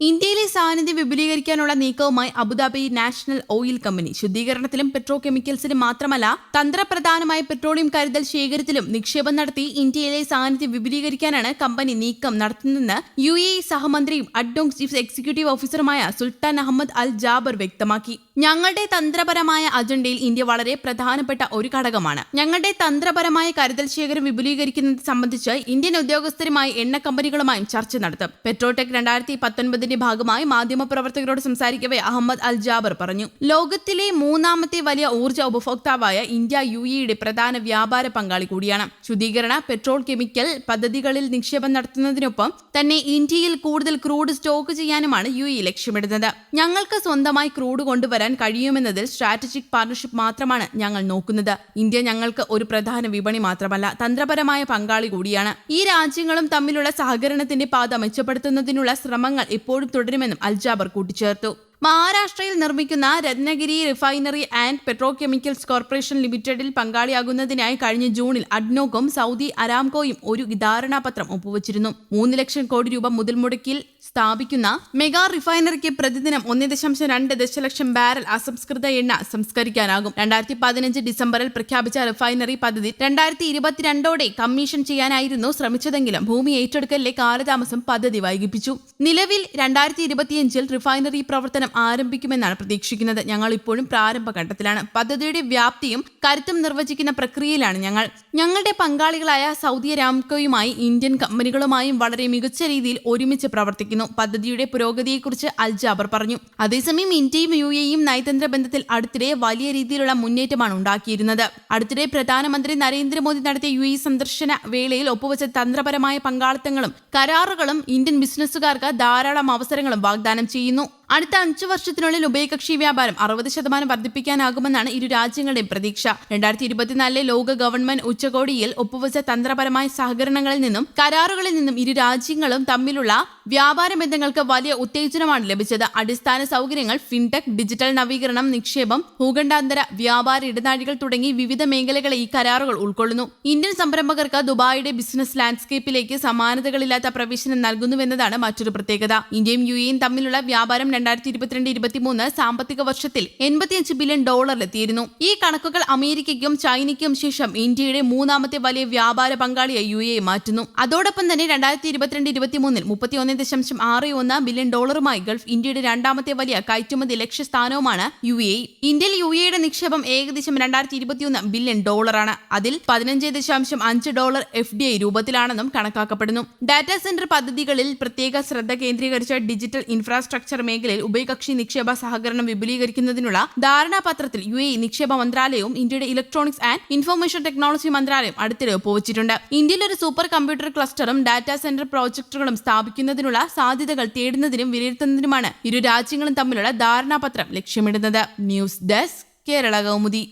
ഇന്ത്യയിലെ സാന്നിധ്യം വിപുലീകരിക്കാനുള്ള നീക്കവുമായി Abu Dhabi national oil company ശുദ്ധീകരണത്തിലും petro കെമിക്കൽസിലും മാത്രമല്ല തന്ത്രപ്രധാനമായ പെട്രോളിയം കരുതൽ ശേഖരത്തിലും നിക്ഷേപം നടത്തി ഇന്ത്യയിലെ സാന്നിധ്യം വിപുലീകരിക്കാനാണ് കമ്പനി നീക്കം നടത്തുന്നതെന്ന് യു എ സഹമന്ത്രിയും അഡ്ഡോങ് ചീഫ് എക്സിക്യൂട്ടീവ് ഓഫീസറുമായ സുൽത്താൻ അഹമ്മദ് അൽ ജാബർ വ്യക്തമാക്കി. ഞങ്ങളുടെ തന്ത്രപരമായ അജണ്ടയിൽ ഇന്ത്യ വളരെ പ്രധാനപ്പെട്ട ഒരു ഘടകമാണ്. ഞങ്ങളുടെ തന്ത്രപരമായ കരുതൽ ശേഖരം വിപുലീകരിക്കുന്നത് സംബന്ധിച്ച് ഇന്ത്യൻ ഉദ്യോഗസ്ഥരുമായി എണ്ണ കമ്പനികളുമായും ചർച്ച നടത്തും. പെട്രോടെക് രണ്ടായിരത്തി പത്തൊൻപതിന്റെ ഭാഗമായി മാധ്യമപ്രവർത്തകരോട് സംസാരിക്കവെ അഹമ്മദ് അൽ ജാബർ പറഞ്ഞു. ലോകത്തിലെ മൂന്നാമത്തെ വലിയ ഊർജ ഉപഭോക്താവായ ഇന്ത്യ യു എയുടെ പ്രധാന വ്യാപാര പങ്കാളി കൂടിയാണ്. ശുദ്ധീകരണ പെട്രോൾ കെമിക്കൽ പദ്ധതികളിൽ നിക്ഷേപം നടത്തുന്നതിനൊപ്പം തന്നെ ഇന്ത്യയിൽ കൂടുതൽ ക്രൂഡ് സ്റ്റോക്ക് ചെയ്യാനുമാണ് യു ഇ ലക്ഷ്യമിടുന്നത്. ഞങ്ങൾക്ക് സ്വന്തമായി ക്രൂഡ് കൊണ്ടുവരാൻ കഴിയുമെന്നതിൽ സ്ട്രാറ്റജിക് പാർട്ണർഷിപ്പ് മാത്രമാണ് ഞങ്ങൾ നോക്കുന്നത്. ഇന്ത്യ ഞങ്ങൾക്ക് ഒരു പ്രധാന വിപണി മാത്രമല്ല തന്ത്രപരമായ പങ്കാളി കൂടിയാണ്. ഈ രാജ്യങ്ങളും തമ്മിലുള്ള സഹകരണത്തിന്റെ പാത മെച്ചപ്പെടുത്തുന്നതിനുള്ള ശ്രമങ്ങൾ ഇപ്പോഴും തുടരുമെന്നും അൽജാബർ കൂട്ടിച്ചേർത്തു മഹാരാഷ്ട്രയിൽ നിർമ്മിക്കുന്ന Ratnagiri refinery and petrochemicals corporation ലിമിറ്റഡിൽ പങ്കാളിയാകുന്നതിനായി കഴിഞ്ഞ ജൂണിൽ അഡ്നോക്കും സൗദി അരാംകോയും ഒരു ധാരണാപത്രം ഒപ്പുവച്ചിരുന്നു. മൂന്ന് ലക്ഷം കോടി രൂപ മുതൽ മുടക്കിൽ സ്ഥാപിക്കുന്ന മെഗാ റിഫൈനറിക്ക് പ്രതിദിനം ഒന്ന് ദശാംശം രണ്ട് ദശലക്ഷം ബാരൽ അസംസ്കൃത എണ്ണ സംസ്കരിക്കാനാകും. രണ്ടായിരത്തി പതിനഞ്ച് ഡിസംബറിൽ പ്രഖ്യാപിച്ച റിഫൈനറി പദ്ധതി രണ്ടായിരത്തി ഇരുപത്തിരണ്ടോടെ കമ്മീഷൻ ചെയ്യാനായിരുന്നു ശ്രമിച്ചതെങ്കിലും ഭൂമി ഏറ്റെടുക്കലിലെ കാലതാമസം പദ്ധതി വൈകിപ്പിച്ചു. നിലവിൽ രണ്ടായിരത്തി ഇരുപത്തിയഞ്ചിൽ റിഫൈനറി പ്രവർത്തനം ആരംഭിക്കുമെന്നാണ് പ്രതീക്ഷിക്കുന്നത്. ഞങ്ങൾ ഇപ്പോഴും പ്രാരംഭഘട്ടത്തിലാണ് പദ്ധതിയുടെ വ്യാപ്തിയും കരുത്തും നിർവചിക്കുന്ന പ്രക്രിയയിലാണ് ഞങ്ങൾ. ഞങ്ങളുടെ പങ്കാളികളായ സൗദി അരാംകോയുമായി ഇന്ത്യൻ കമ്പനികളുമായും വളരെ മികച്ച രീതിയിൽ ഒരുമിച്ച് പ്രവർത്തിക്കുന്നു. പദ്ധതിയുടെ പുരോഗതിയെക്കുറിച്ച് അൽജാബർ പറഞ്ഞു. അതേസമയം ഇന്ത്യയും യു എയും നയതന്ത്ര ബന്ധത്തിൽ അടുത്തിടെ വലിയ രീതിയിലുള്ള മുന്നേറ്റമാണ് ഉണ്ടാക്കിയിരുന്നത്. അടുത്തിടെ പ്രധാനമന്ത്രി നരേന്ദ്രമോദി നടത്തിയ യു എ സന്ദർശന വേളയിൽ ഒപ്പുവെച്ച തന്ത്രപരമായ പങ്കാളിത്തങ്ങളും കരാറുകളും ഇന്ത്യൻ ബിസിനസ്സുകാർക്ക് ധാരാളം അവസരങ്ങളും വാഗ്ദാനം ചെയ്യുന്നു. അടുത്ത അഞ്ചു വർഷത്തിനുള്ളിൽ ഉഭയകക്ഷി വ്യാപാരം അറുപത് ശതമാനം വർദ്ധിപ്പിക്കാനാകുമെന്നാണ് ഇരു രാജ്യങ്ങളുടെയും പ്രതീക്ഷ. രണ്ടായിരത്തി ഇരുപത്തിനാലിലെ ലോക ഗവൺമെന്റ് ഉച്ചകോടിയിൽ ഒപ്പുവച്ച തന്ത്രപരമായ സഹകരണങ്ങളിൽ നിന്നും കരാറുകളിൽ നിന്നും ഇരു രാജ്യങ്ങളും തമ്മിലുള്ള വ്യാപാര ബന്ധങ്ങൾക്ക് വലിയ ഉത്തേജനമാണ് ലഭിച്ചത്. അടിസ്ഥാന സൗകര്യങ്ങൾ ഫിൻടെക് ഡിജിറ്റൽ നവീകരണം നിക്ഷേപം ഭൂഖണ്ഡാന്തര വ്യാപാര ഇടനാഴികൾ തുടങ്ങി വിവിധ മേഖലകളെ ഈ കരാറുകൾ ഉൾക്കൊള്ളുന്നു. ഇന്ത്യൻ സംരംഭകർക്ക് ദുബായിയുടെ ബിസിനസ് ലാൻഡ്സ്കേപ്പിലേക്ക് സമാനതകളില്ലാത്ത പ്രവേശനം നൽകുന്നുവെന്നതാണ് മറ്റൊരു പ്രത്യേകത. ഇന്ത്യയും യു തമ്മിലുള്ള വ്യാപാരം രണ്ടായിരത്തി ഇരുപത്തിരണ്ട് ഇരുപത്തിമൂന്ന് സാമ്പത്തിക വർഷത്തിൽ എൺപത്തിയഞ്ച് ബില്യൺ ഡോളറിലെത്തിയിരുന്നു ഈ കണക്കുകൾ അമേരിക്കയ്ക്കും ചൈനയ്ക്കും ശേഷം ഇന്ത്യയുടെ മൂന്നാമത്തെ വലിയ വ്യാപാര പങ്കാളിയായി യു എ മാറ്റുന്നു. അതോടൊപ്പം തന്നെ രണ്ടായിരത്തി ഇരുപത്തിരണ്ട് ഇരുപത്തിമൂന്നിൽ മുപ്പത്തിയൊന്ന് ദശാംശം ആറ് ഒന്ന് ബില്യൺ ഡോളറുമായി ഗൾഫ് ഇന്ത്യയുടെ രണ്ടാമത്തെ വലിയ കയറ്റുമതി ലക്ഷ്യസ്ഥാനവുമാണ് യു എ. ഇന്ത്യയിൽ യു എയുടെ നിക്ഷേപം ഏകദേശം രണ്ടായിരത്തി ഇരുപത്തിയൊന്ന് ബില്യൺ ഡോളറാണ്. അതിൽ പതിനഞ്ച് ദശാംശം അഞ്ച് ഡോളർ എഫ് ഡി ഐ രൂപത്തിലാണെന്നും കണക്കാക്കപ്പെടുന്നു. ഡാറ്റാ സെന്റർ പദ്ധതികളിൽ പ്രത്യേക ശ്രദ്ധ കേന്ദ്രീകരിച്ച ഡിജിറ്റൽ ഇൻഫ്രാസ്ട്രക്ചർ മേഖലയിൽ ഉഭയകക്ഷി നിക്ഷേപ സഹകരണം വിപുലീകരിക്കുന്നതിനുള്ള ധാരണാപത്രത്തിൽ യു എ നിക്ഷേപ മന്ത്രാലയവും ഇന്ത്യയുടെ ഇലക്ട്രോണിക്സ് ആൻഡ് ഇൻഫർമേഷൻ ടെക്നോളജി മന്ത്രാലയം അടുത്തിടെ ഒപ്പുവച്ചിട്ടുണ്ട്. ഇന്ത്യയിൽ ഒരു സൂപ്പർ കമ്പ്യൂട്ടർ ക്ലസ്റ്ററും ഡാറ്റാ സെന്റർ പ്രോജക്ടുകളും സ്ഥാപിക്കുന്നതിനുള്ള സാധ്യതകൾ തേടുന്നതിനും വിലയിരുത്തുന്നതിനുമാണ് ഇരു രാജ്യങ്ങളും തമ്മിലുള്ള ധാരണാപത്രം ലക്ഷ്യമിടുന്നത്. News desk Kerala Kaumudi.